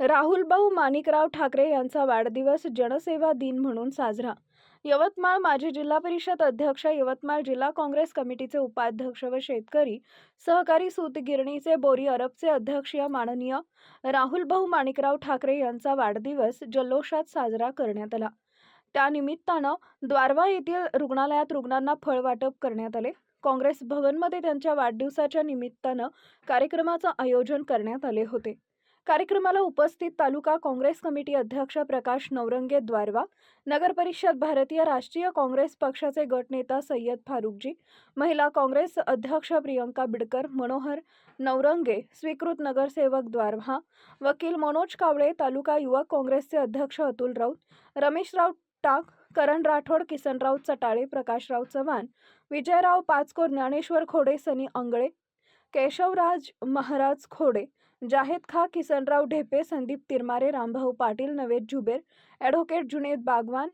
राहुलभाऊ माणिकराव ठाकरे यांचा वाढदिवस जनसेवा दिन म्हणून साजरा. यवतमाळ माजी जिल्हा परिषद अध्यक्ष यवतमाळ जिल्हा काँग्रेस कमिटीचे उपाध्यक्ष व शेतकरी सहकारी सूतगिरणीचे बोरी अरबचे अध्यक्ष माननीय राहुलभाऊ माणिकराव ठाकरे यांचा वाढदिवस जल्लोषात साजरा करण्यात आला. त्यानिमित्तानं द्वारवा येथील रुग्णालयात रुग्णांना फळ वाटप करण्यात आले. काँग्रेस भवनमध्ये त्यांच्या वाढदिवसाच्या निमित्तानं कार्यक्रमाचं आयोजन करण्यात आले होते. कार्यक्रमाला उपस्थित तालुका काँग्रेस कमिटी अध्यक्ष प्रकाश नवरंगे द्वारवा नगर परिषद भारतीय राष्ट्रीय काँग्रेस पक्षाचे गटनेता सय्यद फारुकजी महिला काँग्रेस अध्यक्ष प्रियंका बिडकर मनोहर नवरंगे स्वीकृत नगरसेवक द्वारवा वकील मनोज कावळे तालुका युवक काँग्रेसचे अध्यक्ष अतुल राऊत रमेशराव टाक करण राठोड किसनराव चटाळे प्रकाशराव चव्हाण विजयराव पाचकोर ज्ञानेश्वर खोडे सनी अंगळे केशवराज महाराज खोडे जाहेद खा किसनराव ढेपे संदीप तिरमारे रामभाऊ पाटील नवेद जुबेर ॲडव्होकेट जुनेद बागवान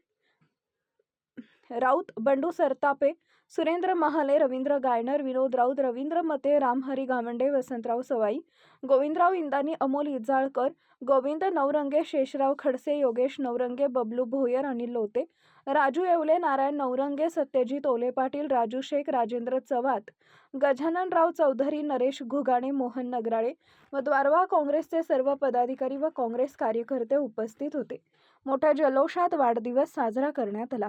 राऊत बंडू सरतापे सुरेंद्र महाले रवींद्र गायनर विनोद राऊत रवींद्र मते रामहरी गावंडे वसंतराव सवाई गोविंदराव इंदानी अमोल इजाळकर गोविंद नवरंगे शेषराव खडसे योगेश नवरंगे बबलू भोयर अनिल लोते राजू येवले नारायण नवरंगे सत्यजित ओले पाटील राजू शेख राजेंद्र चव्हाट गजाननराव चौधरी नरेश घुगाणे मोहन नगराळे व द्वारवा काँग्रेसचे सर्व पदाधिकारी व काँग्रेस कार्यकर्ते उपस्थित होते. मोठ्या जल्लोषात वाढदिवस साजरा करण्यात आला.